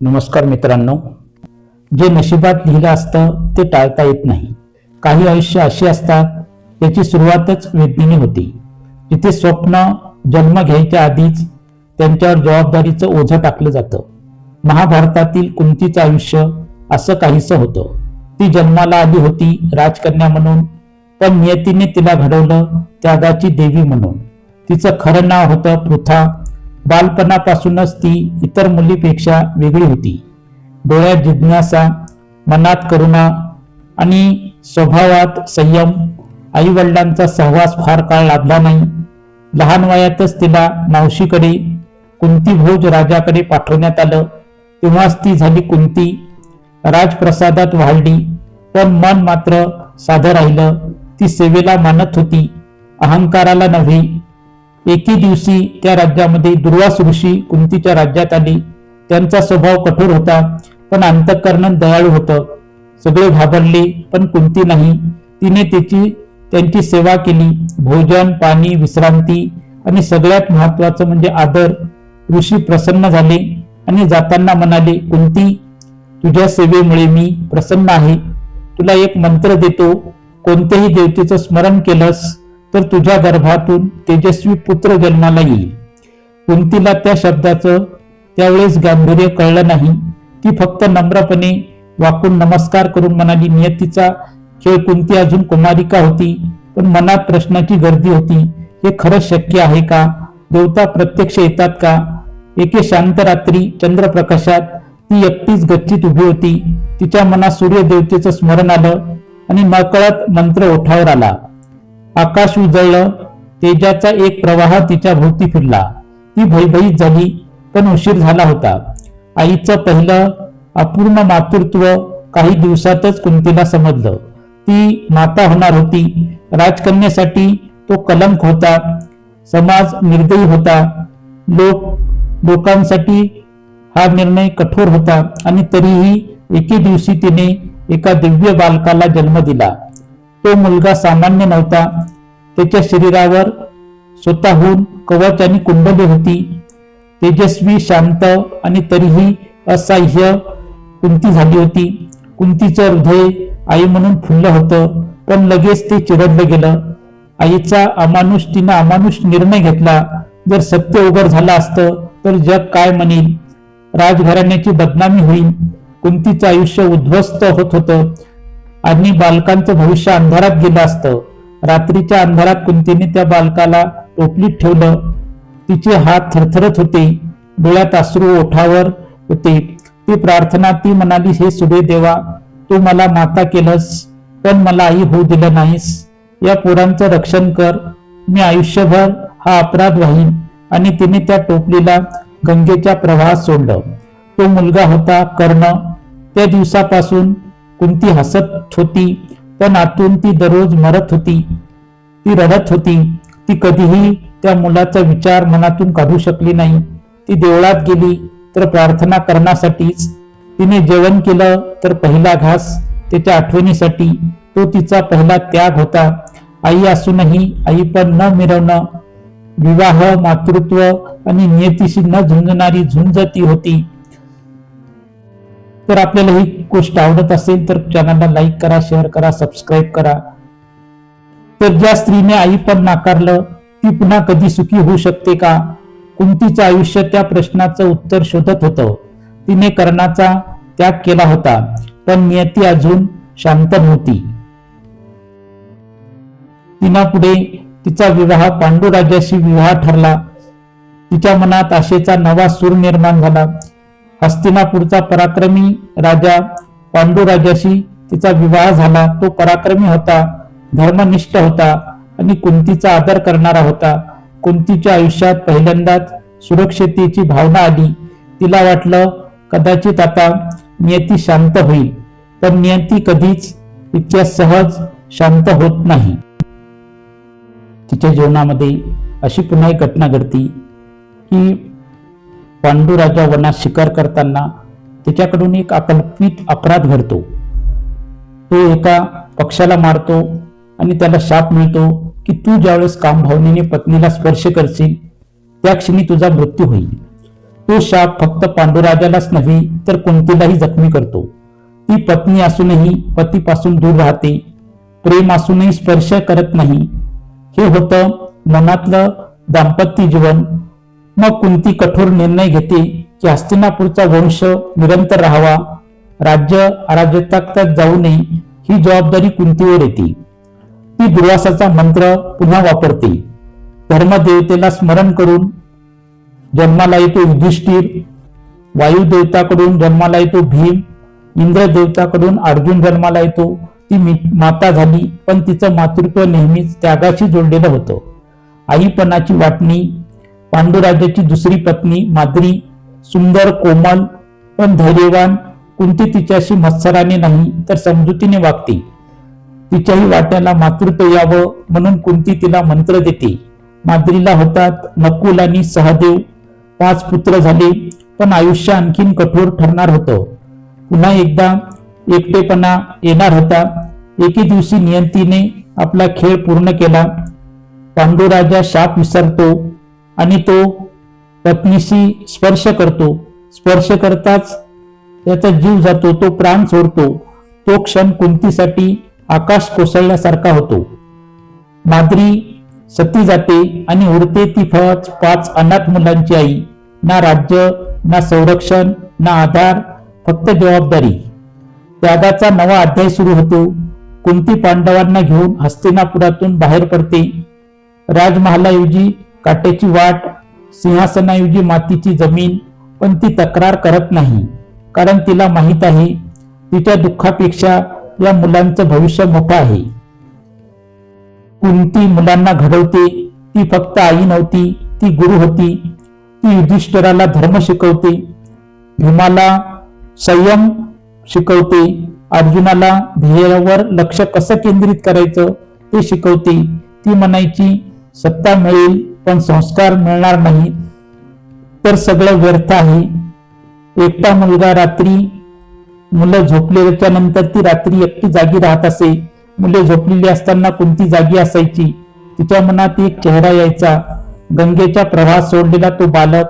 नमस्कार मित्रांनो. जे नशिबात लिहिलं असतं ते टाळता येत नाही. काही आयुष्य अशी असतात त्याची सुरुवातच वेदनेने होती. जिथे स्वप्न जन्म घ्यायच्या आधीच त्यांच्यावर जबाबदारीचं ओझं टाकलं जातं. महाभारतातील कुंतीचं आयुष्य असं काहीसं होतं. ती जन्माला आली होती राजकन्या म्हणून पण नियतीने तिला घडवलं त्यागाची देवी म्हणून. तिचं खरं नाव होतं पृथा. बालपणापासूनच ती इतर मुलीपेक्षा वेगळी होती. डोळ्यात जिज्ञासा मनात करुणा आणि स्वभावात संयम आई वडिलांचा सहवास फार काळ लाभला नाही. लहान वयातच तिला मावशीकडे कुंती भोज राजाकडे पाठवण्यात आलं. तेव्हाच ती झाली कुंती. राजप्रसादात वाढली पण मन मात्र साधं राहिलं. ती सेवेला मानत होती. अहंकाराला नव्हे एके दिवशी त्या राज्यामध्ये दुर्वास ऋषी कुंतीच्या राज्यात आली. त्यांचा स्वभाव कठोर होता पण अंतकरण दयाळू होतं. सगळे घाबरले पण कुंती नाही. तिने त्याची त्यांची सेवा केली. भोजन पाणी विश्रांती आणि सगळ्यात महत्वाचं म्हणजे आदर. ऋषी प्रसन्न झाले आणि जाताना म्हणाले कुंती तुझ्या सेवेमुळे मी प्रसन्न आहे. तुला एक मंत्र देतो. कोणत्याही देवतेचं स्मरण केलंस तर तुझ्या गर्भातून तेजस्वी पुत्र जन्माला येईल. कुंतीला त्या शब्दाचं त्यावेळेस गांभीर्य कळलं नाही. ती फक्त नम्रपणे वाकून नमस्कार करून म्हणाली नियतीचा खेळ कुंती अजून कुमारिका होती पण मनात प्रश्नाची गर्दी होती. हे खरंच शक्य आहे का? देवता प्रत्यक्ष येतात का? एके शांत रात्री चंद्रप्रकाशात ती एकटीच गच्चीत उभी होती. तिच्या मनात सूर्य देवतेचं स्मरण आलं आणि नकळत मंत्र ओठावर आला. आकाश उजळलं तेजाचा एक प्रवाह तिच्या भोवती फिरला. ती भयभीत झाली पण उशीर झाला होता. आईचं पहिलं अपूर्ण मातृत्व काही दिवसातच कुंतीला समजलं. ती माता होणार होती. राजकन्यासाठी तो कलंक होता. समाज निर्दयी होता. लोक लोकांसाठी हा निर्णय कठोर होता आणि तरीही एके दिवशी तिने एका दिव्य बालकाला जन्म दिला. तो मुलगा सामान्य नव्हता. त्याच्या शरीरावर स्वतःहून कवच आणि कुंडली होती. तेजस्वी शांत आणि तरीही असह्य कुंती झाली होती. कुंतीचं हृदय आई म्हणून फुललं होतं पण लगेच ते चिरडलं गेलं. आईचा अमानुष तिनं अमानुष निर्णय घेतला. जर सत्य उघड झालं असतं तर जग काय म्हणेल? राजघराण्याची बदनामी होईल. कुंतीचं आयुष्य उद्ध्वस्त होत होतं आणि बालकांचं भविष्य अंधारात गेलं असतं. रात्रीच्या अंधारात कुंतीने त्या बालकाला टोपलीत ठेवलं. तिचे हात थरथरत होते. डोळ्यात अश्रू ओठावर होते. ती प्रार्थना ती म्हणाली हे सुडे देवा तू मला माता केलंस पण मला आई होऊ दिलं नाहीस. या पोरांचं रक्षण कर. मी आयुष्यभर हा अपराध वाहीन आणि तिने त्या टोपलीला गंगेच्या प्रवाहात सोडलं. तो मुलगा होता कर्ण. त्या दिवसापासून कुंती हसत होती. पण आतून ती दररोज मरत होती ती रडत होती ती कधीही त्या मुलाचा विचार मनातून काढू शकली नाही. ती देवळात गेली तर प्रार्थना करण्यासाठीच. तिने जेवण केलं तर पहिला घास त्याच्या आठवणीसाठी. तो तिचा पहिला त्याग होता. आई असूनही आई पण न मिरवणं विवाह मातृत्व आणि नियतीशी न झुंजणारी झुंज ती होती. तर आपल्याला ही गोष्ट आवडत असेल तर चॅनलला लाईक करा शेअर करा सबस्क्राईब करा. तर ज्या स्त्रीने आई पण नाकारलं ती पुन्हा कधी सुखी होऊ शकते का? कुंतीचं आयुष्य त्या प्रश्नाचं उत्तर शोधत होतं. तिने कर्णाचा त्याग केला होता पण नियती अजून शांत नव्हती. तिना पुढे तिचा विवाह पांडू राजाशी विवाह ठरला. तिच्या मनात आशेचा नवा सूर निर्माण झाला. हस्तिनापूरचा पराक्रमी राजा पांडुराजाशी तिचा विवाह झाला. तो पराक्रमी होता धर्मनिष्ठ होता आणि कुंतीचा आदर करणारा होता. कुंतीच्या आयुष्यात पहिल्यांदाच सुरक्षितेची भावना आली. तिला वाटलं कदाचित आता नियती शांत होईल. पण नियती कधीच इतक्या सहज शांत होत नाही. तिच्या जीवनामध्ये अशी पुन्हा एक घटना घडती की पांडुराजा वनात शिकार करताना त्याच्याकडून एक अकल्पित अपराध घडतो. तो एका पक्षाला मारतो आणि त्याला शाप मिळतो की तू ज्यावेळेस काम भावनेने पत्नीला स्पर्श करशील त्या क्षणी तुझा मृत्यू होईल. तो शाप फक्त पांडुराजालाच नव्हे तर कुंतीलाही जखमी करतो. ती पत्नी असूनही पतीपासून दूर राहते प्रेम असूनही स्पर्श करत नाही. हे होतं मनातलं दाम्पत्य जीवन मग कुंती कठोर निर्णय घेते की हस्तिनापूरचा वंश निरंतर राहावा. राज्य अराजकता जाऊ नये ही जबाबदारी कुंतीवर येते. ती दुर्वासाचा मंत्र पुन्हा वापरते. धर्मदेवतेला स्मरण करून जन्माला येतो युधिष्ठिर वायुदेवताकडून जन्माला येतो भीम इंद्रदेवताकडून अर्जुन जन्माला येतो. ती मी- माता झाली पण तिचं मातृत्व नेहमीच त्यागाशी जोडलेलं होतं. आईपणाची वाटणी पांडुराजाची दुसरी पत्नी माद्री सुंदर कोमल पण धैर्यवान कुंती तिच्याशी मत्सराने नाही तर समजुतीने वागते. तिच्याही वाट्याला मातृत्व यावं म्हणून कुंती तिला मंत्र देते. माद्रीला होतात नकुल आणि सहदेव. पाच पुत्र झाले पण आयुष्य आणखीन कठोर ठरणार होतं. पुन्हा एकदा एकटेपणा येणार होता. एके दिवशी नियंतीने आपला खेळ पूर्ण केला. पांडुराजा शाप विसरतो. आणि तो पत्नीशी स्पर्श करतो. स्पर्श करताच त्याचा जीव जातो तो प्राण सोडतो. तो क्षण कुंतीसाठी आकाश कोसळल्यासारखा होतो. माद्री सती जाते आणि उरते ती फळच पाच अनाथ मुलांची आई. ना राज्य ना संरक्षण ना आधार फक्त जबाबदारी. त्यागाचा नवा अध्याय सुरू होतो. कुंती पांडवांना घेऊन हस्तिनापुरातून बाहेर पडते. राजमहालाऐवजी काट्याची वाट सिंहासनाऐवजी मातीची जमीन पण ती तक्रार करत नाही. कारण तिला माहीत आहे तिच्या दुःखापेक्षा या मुलांचं भविष्य मोठं आहे. कुंती मुलांना घडवते ती फक्त आई नव्हती ती गुरु होती. ती युधिष्ठराला धर्म शिकवते भीमाला संयम शिकवते अर्जुनाला ध्येयावर लक्ष कसं केंद्रित करायचं ते शिकवते ती म्हणायची सत्ता मिळेल पण संस्कार मिळणार नाही तर सगळं व्यर्थ आहे. एकटा मुलगा रात्री मुलं झोपलेल्याच्या नंतर ती रात्री एकटी जागी राहत असे. मुले झोपलेली असताना कोणती जागी असायची? तिच्या मनात एक चेहरा यायचा. गंगेच्या प्रवाहात सोडलेला तो बालक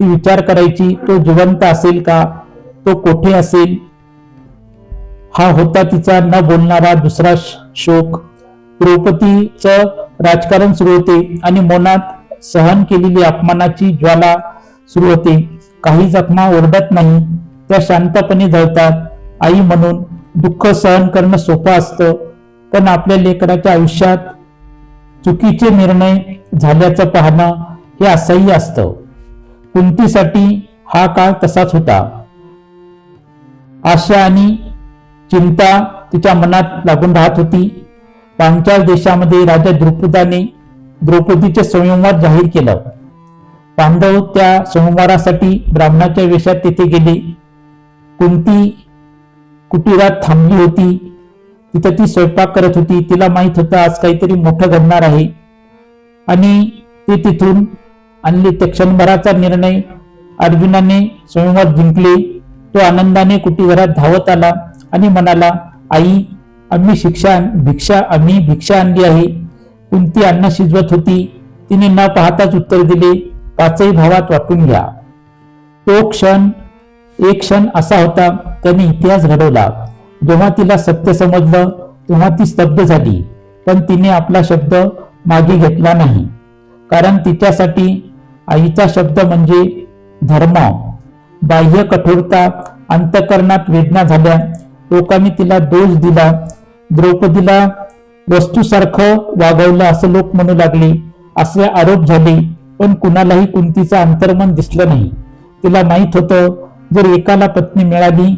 ती विचार करायची तो जिवंत असेल का? तो कोठे असेल? हा होता तिचा न बोलणारा दुसरा शोक. द्रौपदीचं राजकारण सुरू होते आणि मनात सहन केलेली अपमानाची ज्वाला सुरू होते. काही जखमा ओरडत नाही. त्या शांतपणे जळतात. आई म्हणून दुःख सहन करणं सोपं असतं पण आपल्या लेकराच्या आयुष्यात चुकीचे निर्णय झाल्याचं पाहणं हे असह्य असतं. कुंतीसाठी हा काळ तसाच होता. आशा आणि चिंता तिच्या मनात लागून राहत होती. पांचाल देशामध्ये राजा द्रुपदाने द्रौपदीचे संयमवार जाहीर केला. पांडव त्या सोमवारासाठी ब्राह्मणाच्या वेशात तेथे गेले. कुंती कुटीरात थांबली होती? तिथं ती स्वयंपाक करत होती. तिला माहीत होतं आज काहीतरी मोठं घडणार आहे. आणि ते तिथून आणले. त्या क्षणभराचा निर्णय अर्जुनाने स्वयंवर जिंकले. तो आनंदाने कुटीघरात धावत आला आणि म्हणाला आई आम्ही शिक्षा भिक्षा आम्ही भिक्षा आणली आहे. कुंती अन्न शिजवत होती. तिने न पाहताच उत्तर दिले पाचही भावात वाटून घ्या. तो क्षण एक क्षण असा होता त्याने इतिहास घडवला. जेव्हा तिला सत्य समजलं तेव्हा ती स्तब्ध झाली. पण तिने आपला शब्द मागे घेतला नाही. कारण तिच्यासाठी आईचा शब्द म्हणजे धर्म. बाह्य कठोरता अंतकरणात वेदना झाल्या. लोकांनी तिला दोष दिला. द्रौपदीला वस्तूसारखं वागवलं असं लोक म्हणू लागले. असे आरोप झाले पण कुणालाही कुंतीचं अंतर्मन दिसलं नाही. तिला माहीत होतं जर एकाला पत्नी मिळाली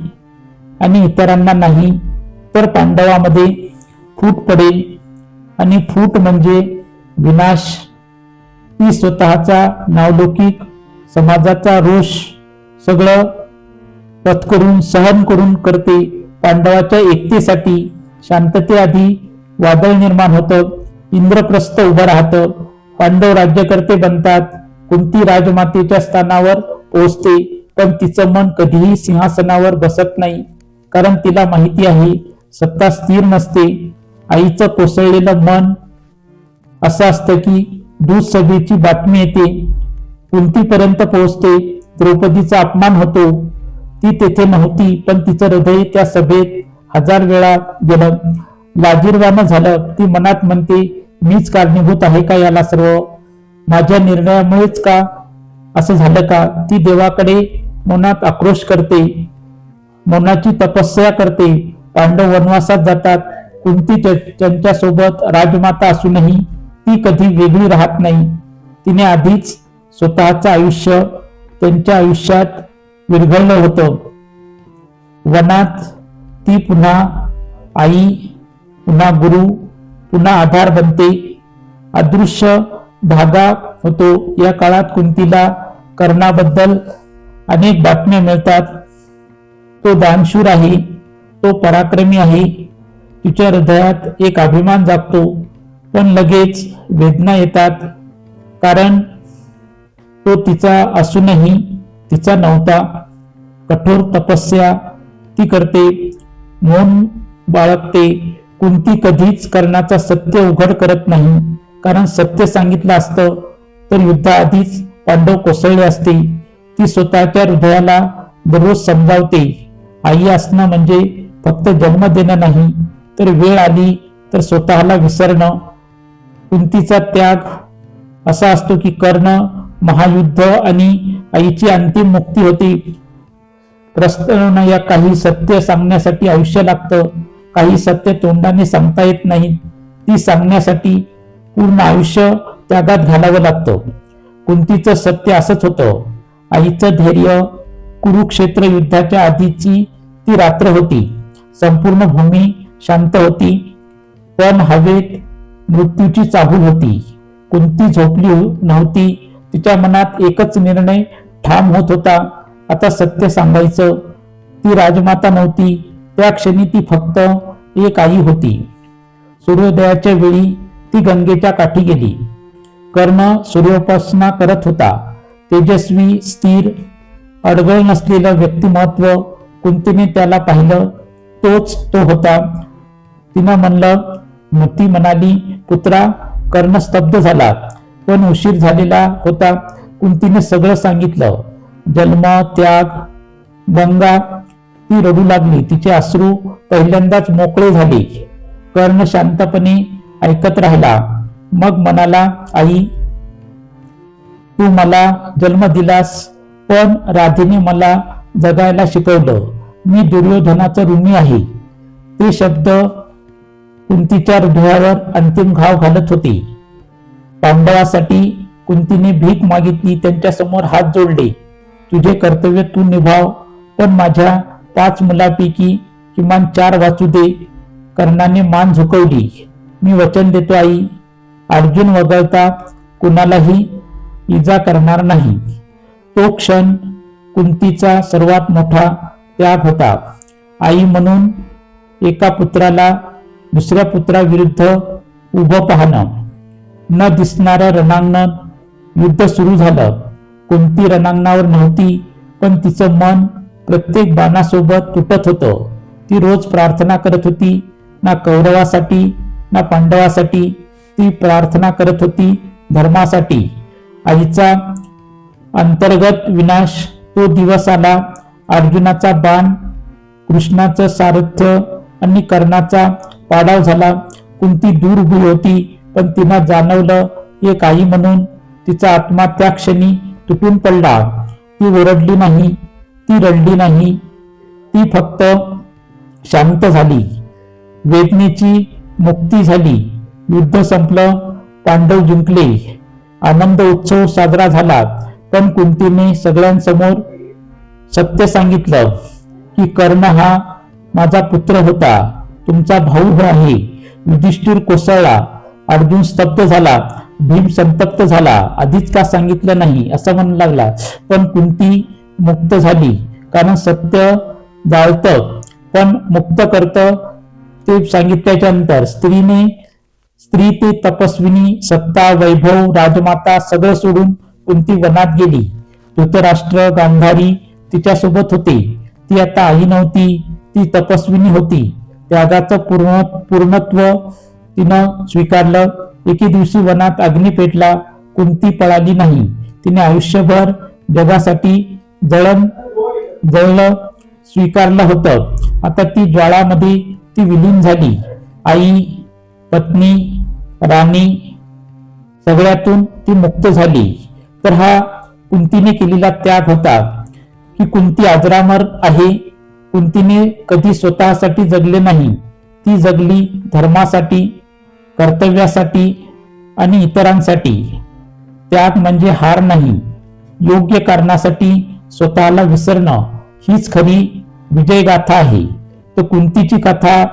आणि इतरांना नाही तर पांडवामध्ये फूट पडेल. आणि फूट म्हणजे विनाश. ती स्वतःचा नावलौकिक समाजाचा रोष सगळं पत्करून सहन करून करते. पांडवाच्या एकतेसाठी शांततेआधी वादळ निर्माण होतं इंद्रप्रस्थ उभं राहतं पांडव राज्यकर्ते बनतात कुंती राजमातेच्या स्थानावर पोहोचते पण तिचं मन कधीही सिंहासनावर बसत नाही. कारण तिला माहिती आहे सत्ता स्थिर नसते. आईचं कोसळलेलं मन असं असतं की दूध सभेची बातमी येते. कुंतीपर्यंत पोहोचते द्रौपदीचा अपमान होतो. ती तेथे नव्हती पण तिचं हृदय त्या सभेत हजार वेळा गेलं लाजीरवानं झालं ती मनात म्हणते मीच कारणीभूत आहे का याला सर्व? माझ्या निर्णयामुळेच का? असं झालं का? ती देवाकडे मनात आक्रोश करते मनाची तपस्या करते. पांडव वनवासात जातात. कुंती त्यांच्यासोबत राजमाता असूनही ती कधी वेगळी राहत नाही. तिने आधीच स्वतःचं आयुष्य त्यांच्या आयुष्यात विरघळलं होतं. वनात ती पुन्हा आई पुन्हा गुरु पुन्हा आधार बनते. अदृश्य धागा होतो. या काळात कुंतीला कर्णाबद्दल अनेक बातम्या मिळतात. तो दानशूर आहे. तो पराक्रमी आहे. तिच्या हृदयात एक अभिमान जागतो. पण लगेच वेदना येतात. कारण तो तिचा असूनही तिचा नव्हता. कठोर तपस्या ती करते. मौन बाळगते. कुंती कधीच कर्णाचा सत्य उघड करत नाही. कारण सत्य सांगितलं असतं तर युद्धाआधीच पांडव कोसळले असते. ती स्वतःच्या हृदयाला दररोज समजावते. आई असणं म्हणजे फक्त जन्म देणं नाही तर वेळ आली तर स्वतःला विसरणं. कुंतीचा त्याग असा असतो की कर्ण महायुद्ध आणि आईची अंतिम मुक्ती होती. प्रस्तरण या काही सत्य सांगण्यासाठी आयुष्य लागतं. काही सत्य तोंडाने सांगता येत नाही ती सांगण्यासाठी पूर्ण आयुष्य त्यागात घालावं लागतं. कुंतीचं सत्य असंच होतं. आईचं धैर्य कुरुक्षेत्र युद्धाच्या आधीची ती रात्र होती. संपूर्ण भूमी शांत होती. पण हवेत मृत्यूची चाहूल होती. कुंती झोपली नव्हती. तिच्या मनात एकच निर्णय ठाम होत होता. आता सत्य सांगायचं ती राजमाता नव्हती. त्या क्षणी ती फक्त एक आई होती. सूर्योदयाच्या वेळी ती गंगेच्या काठी गेली. कर्ण सूर्योपासना करत होता. तेजस्वी स्थिर अडगळ नसलेलं व्यक्तिमत्व कुंतीने त्याला पाहिलं. तोच तो होता. तिनं म्हणलं ती म्हणाली पुत्रा कर्ण स्तब्ध झाला. पण उशीर झालेला होता. कुंतीने सगळं सांगितलं. जन्म त्याग गंगा ती रडू लागली. तिचे अश्रू पहिल्यांदाच मोकळे झाले. कर्ण शांतपणे ऐकत राहिला. मग म्हणाला आई तू मला जन्म दिलास पण राधेने मला जगायला शिकवलं. मी दुर्योधनाचं ऋणी आहे. ते शब्द कुंतीच्या हृदयावर अंतिम घाव घालत होते. पांडवासाठी कुंतीने भीक मागितली त्यांच्यासमोर हात जोडले. तुझे कर्तव्य तू निभाव पण माझ्या पाच मुलापैकी किमान चार वाचू दे कर्णाने मान झुकवली. मी वचन देतो आई. अर्जुन वगळता कुणालाही इजा करणार नाही. तो क्षण कुंतीचा सर्वात मोठा त्याग होता. आई म्हणून एका पुत्राला दुसऱ्या पुत्राविरुद्ध उभं पाहणं. न दिसणारं रणांगण युद्ध सुरू झालं. कोणती रणांगणावर नव्हती पण तिचं मन प्रत्येक बाणासोबत तुटत होतं. ती रोज प्रार्थना करत होती. ना कौरवासाठी ना पांडवासाठी ती प्रार्थना करत होती धर्मासाठी. आईचा अंतर्गत विनाश तो दिवस आला. अर्जुनाचा बाण कृष्णाचं सारथ्य आणि कर्णाचा पाडाव झाला. कुंती दूर उभी होती पण तिनं जाणवलं एक आई म्हणून तिचा आत्मा त्या क्षणी तुटून पडला. ती ओरडली नाही. ती रडली नाही ती फक्त शांत झाली. वेदनेची मुक्ती झाली. युद्ध संपलं पांडव जिंकले. आनंद उत्सव साजरा झाला. पण कुंतीने सगळ्यांसमोर सत्य सांगितलं की कर्ण हा माझा पुत्र होता. तुमचा भाऊ आहे. युधिष्ठिर कोसळला. अर्जुन स्तब्ध झाला. भीम संतप्त झाला. आधीच का सांगितलं नाही? असं म्हणू लागला. पण कुंती मुक्त झाली. कारण सत्य जाळतं पण मुक्त करत ते सांगितल्याच्या नंतर स्त्रीने स्त्री ते तपस्विनी सत्ता वैभव राजमाता सगळं सोडून कुंती वनात गेली? धृतराष्ट्र गांधारी तिच्यासोबत होते. ती आता आई नव्हती ती तपस्विनी होती. त्यागाचं पूर्ण पूर्णत्व तिनं स्वीकारलं. एके दिवशी वनात अग्नी पेटला कुंती पळाली नाही. तिने आयुष्यभर जगासाठी जळण जळणं स्वीकारलं होतं. आता ती ज्वाळामध्ये ती विलीन झाली. आई पत्नी राणी सगळ्यातून ती मुक्त झाली. तर हा कुंतीने केलेला त्याग होता की कुंती आजरामर आहे. कुंतीने कधी स्वतःसाठी जगले नाही. ती जगली धर्मासाठी कर्तव्यासाठी आणि इतरांसाठी. त्याग म्हणजे हार नाही. योग्य कारणासाठी स्वतःला विसरणं हीच खरी विजयगाथा आहे. तर कुंतीची कथा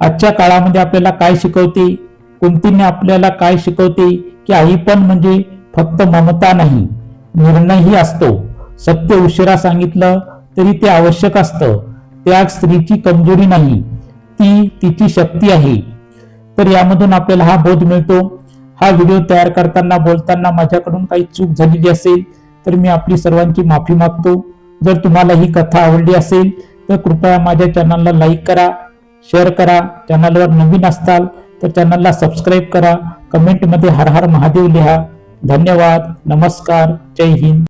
आजच्या काळामध्ये आपल्याला काय शिकवते? कुंतीने आपल्याला काय शिकवते? की आई पण म्हणजे फक्त ममता नाही निर्णयही असतो. सत्य उशिरा सांगितलं तरी ते आवश्यक असतं. त्याग स्त्रीची कमजोरी नाही ती तिची शक्ती आहे. तर यामधून आपल्याला हा बोध मिळतो. हा व्हिडिओ तयार करताना बोलताना माझ्याकडून काही चूक झालेली असेल तर मी आपली सर्वांची माफी मागतो. जर तुम्हाला ही कथा आवडली असेल तर कृपया माझ्या चॅनलला लाईक करा शेअर करा. चॅनलवर नवीन असताल तर चॅनलला सबस्क्राईब करा. कमेंटमध्ये हर हर महादेव लिहा. धन्यवाद. नमस्कार. जय हिंद.